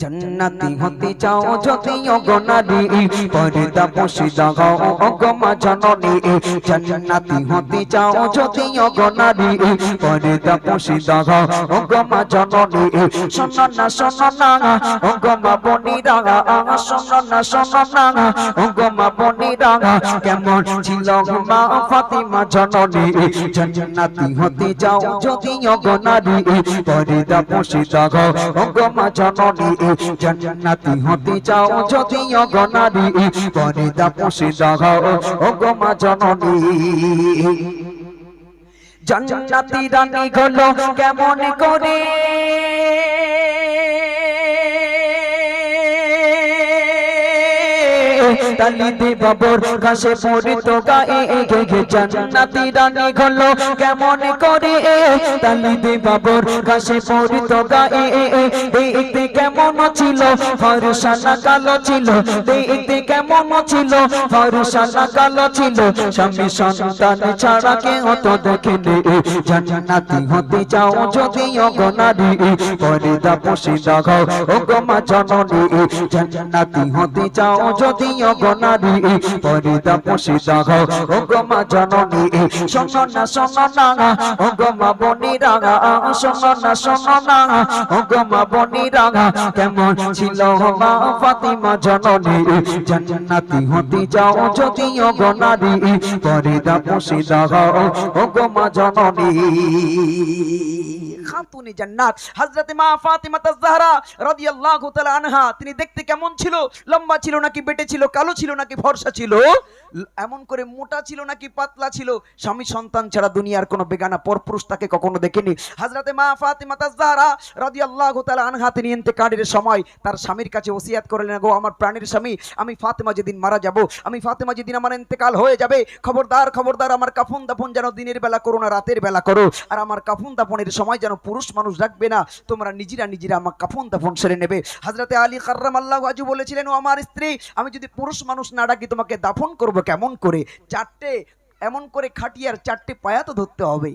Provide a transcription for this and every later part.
জান্নাতি হতে চাও যদি অগনারী পর্দা পশিদা হও অগমা জননী। জান্নাতি হতে চাও যদি অগনারী পর্দা পশিদা হও অগমা জননী। শোনো না শোনো না অগমা বনিরা শোনো না শোনো না অগমা বনিরা কেমন ছিল মা ফাতিমা জননী। জান্নাতি হতে চাও যদি অগনারী পর্দা পশিদা হও অগমা জননী। জান্নাতি হতে চাও যদি অগনারী পর্দা পশিদা হও অগমা জননী। জান্নাতি রানী হলো কেমন করে তালিতে বাবর ঘাসে পড়িত গায়ে গে গে জান্নাতি রানী হলো কেমন করে তালিতে বাবর ঘাসে পড়িত গায়ে দেখতে কেমন ছিল? ফরসানা কালো ছিল দেখতে কেমন ছিল? ফরসানা কালো ছিল, স্বামী সন্তান ছাড়া কে হতো দেখেনি। জান্নাতি হতে চাও যদি অগনারী পরিদা পশিদা গাও অগমা জননী। জান্নাতি হতে চাও যদি অগনারী পরিদা পশিদা গাও অগমা জননী শোনো না শোনো না অগমা বনি রাঙা শোনো না শোনো না অগমা বনি রাঙা কেমন ছিল মা ফাতিমা জননী, জান্নাতি হতে যাও যদি অগনারী পরিদা পশিদা গাও অগমা জননী। খাতুনে জান্নাত। হযরতে মা ফাতিমা তাজ-জাহরা রাদিয়াল্লাহু তাআলা আনহা, তিনি দেখতে কেমন ছিল? লম্বা ছিল নাকি বেটে ছিল, কালো ছিল নাকি ফর্সা ছিল? এমন করে মোটা ছিল নাকি পাতলা ছিল? স্বামী সন্তান ছাড়া দুনিয়ার কোনো বেগানা পরপুরুষ তাকে কখনো দেখেনি। হযরতে মা ফাতিমা তাজ-জাহরা রাদিয়াল্লাহু তাআলা আনহা, তিনি ইন্তেকালের সময় তার স্বামীর কাছে ওসিয়াত করলেন, গো, আমার প্রাণের স্বামী, আমি ফাতেমা যেদিন মারা যাব, আমি ফাতেমা যেদিন আমার ইন্তেকাল হয়ে যাবে, খবরদার খবরদার, আমার কাফন দাফন যেন দিনের বেলা করো না, রাতের বেলা করো। আর আমার কাফন দাফনের সময় যেন পুরুষ মানুষ রাখবে না, তোমরা নিজেরা নিজেরা আমার কাফন দাফন সেরে নেবে। হাজরাতে আলী কার্রাম আল্লাহ আজু বলেছিলেন, ও আমার স্ত্রী, আমি যদি পুরুষ মানুষ না ডাকি, তোমাকে দাফন করব কেমন করে? চারটে, এমন করে খাটিয়ার চারটে পায়া তো ধরতে হবে।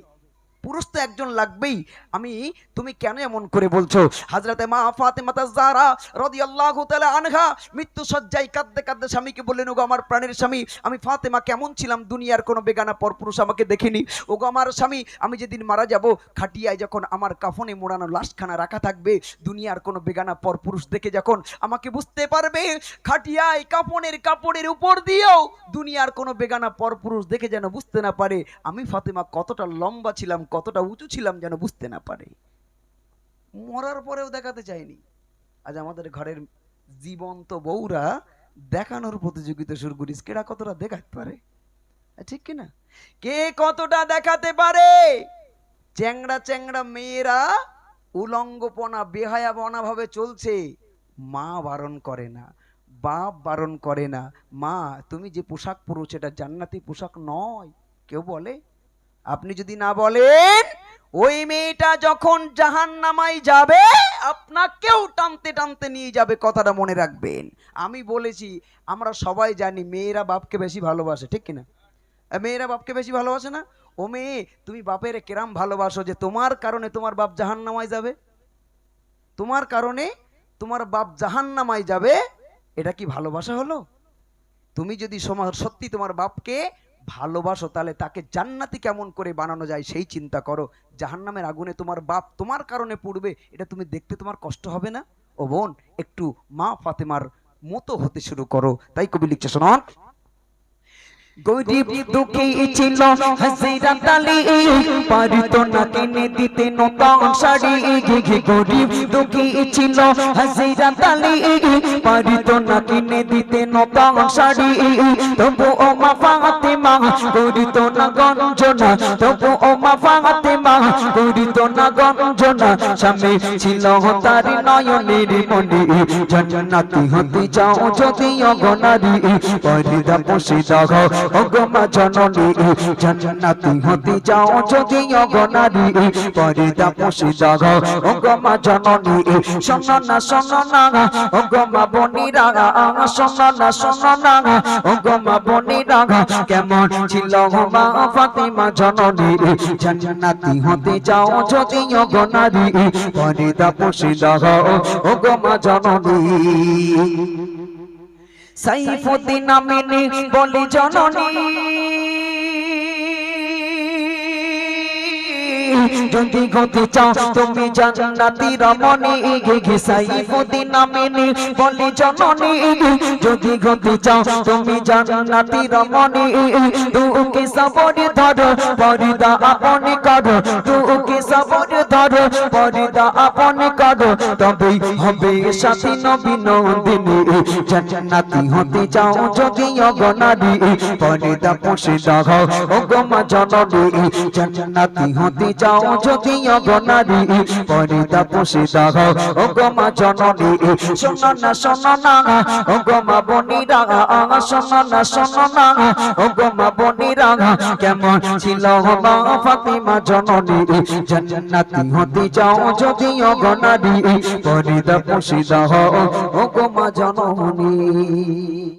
পুরুষ তো একজন লাগবেই। আমি, তুমি কেন এমন করে বলছো? হাজরাতে মা ফাতেমা তাজজারা রাদিয়াল্লাহু তাআলা আনহা মৃত্যু সজ্জায় কাঁদতে কাঁদতে স্বামীকে বললেন, ওগো আমার প্রাণের স্বামী, আমি ফাতেমা কেমন ছিলাম? দুনিয়ার কোনো বেগানা পরপুরুষ আমাকে দেখেনি। ওগো আমার স্বামী, আমি যেদিন মারা যাব, খাটিয়ায় যখন আমার কাফনে মোড়ানো লাশখানা রাখা থাকবে, দুনিয়ার কোনো বেগানা পরপুরুষ দেখে যখন আমাকে বুঝতে পারবে, খাটিয়ায় কাফনের কাপড়ের উপর দিয়েও দুনিয়ার কোনো বেগানা পরপুরুষ দেখে যেন বুঝতে না পারে, আমি ফাতেমা কতটা লম্বা ছিলাম কতটা উঁচু ছিলাম যেন বুঝতে না পারে। মরার পরেও দেখাতে চাইনি। আজ আমাদের ঘরের জীবন্ত বউরা দেখানোর প্রতিযোগিতা শুরু করিস। কেডা কতটা দেখাতে পারে? ঠিক কিনা? কে কতটা দেখাতে পারে? চ্যাংড়া চ্যাংড়া মেয়েরা উলঙ্গপনা, বেহায়াপনা ভাবে চলছে। মা বারণ করে না, বাপ বারণ করে না। মা, তুমি যে পোশাক পরোছ সেটা জান্নাতি পোশাক নয়, কেউ বলে? আপনি যদি না বলেন, ওই মেয়েটা যখন জাহান নামাই যাবে, আপনাকেও টানতে টানতে নিয়ে যাবে, কথাটা মনে রাখবেন। আমি বলেছি, আমরা সবাই জানি মেয়েরা বাপকে বেশি ভালোবাসে, ঠিক কিনা? মেয়েরা বাপকে বেশি ভালোবাসে না? ও মেয়ে, তুমি বাপের কেরাম ভালোবাসো যে তোমার কারণে তোমার বাপ জাহান নামায় যাবে? তোমার কারণে তোমার বাপ জাহান নামায় যাবে? এটা কি ভালোবাসা হলো? তুমি যদি সমাজ সত্যি তোমার বাপকে ভালোবাসো, তাহলে তাকে জান্নাতি কেমন করে বানানো যায় সেই চিন্তা করো। জাহান্নামের আগুনে তোমার বাপ তোমার কারণে পড়বে, এটা তুমি দেখতে তোমার কষ্ট হবে না? ও বোন, একটু মা ফাতেমার মতো হতে শুরু করো। তাই কবি লিখছে, শোনন। গরিব দুঃখী ছিল হাসিরা তালি। পারিত না কিনে দিতে নতুন শাড়ি। গরিব দুঃখী ছিল হাসিরা তালি। পারিত না কিনে দিতে নতুন শাড়ি। তবু ও মা ফাতেমা করিত না গঞ্জনা। তবু ও মা ফাতেমা করিত না গঞ্জনা। স্বামী ছিল তার নয়নের মনি জান্নাতি হতে যাও যদি অগনারী পরিদা পশিদা গাও অগমা জননী জান্নাতি হতে যাও যদি অগনারী পরিদা পুষিদা গো অগমা জননী শোনো না শোনো না অগমা বনিরা শোনো না শোনো না অগমা বনিরা কেমন ছিল মা ফাতিমা জননী? জান্নাতি হতে যাও যদি অগনারী পরিদা পুষিদা গো অগমা জননী। সাইফুদ্দিন আমিনী বলি জননী যদি গতি চাও, তুমি জান্নাতি রমণী গে সাইফুদ্দিন আমিনী বলি জননী যদি গতি চাও, তুমি জান্নাতি রমণী তুকে সবরে ধরো পরিদা আপনি করো তুকে সবরে ধরো পরিদা আপনি করো, তবেই হবে সাথী নবী নন্দিনী। জান্নাতি হতে যাও যদি অগনারী পরিদা পোষে দাও অগমা জননী। জান্নাতি হতে যাও যদি অগনারী পরিদা পোষে দাও। অগমা জননী, শোনো না, শোনো বনিরা, শোনো না, শোনো বনিরা, কেমন ছিল মা ফাতিমা জননী? জান্নাতি হতে যাও যদি অগনারী পরিদা পোষে দাও। অগমা জননী।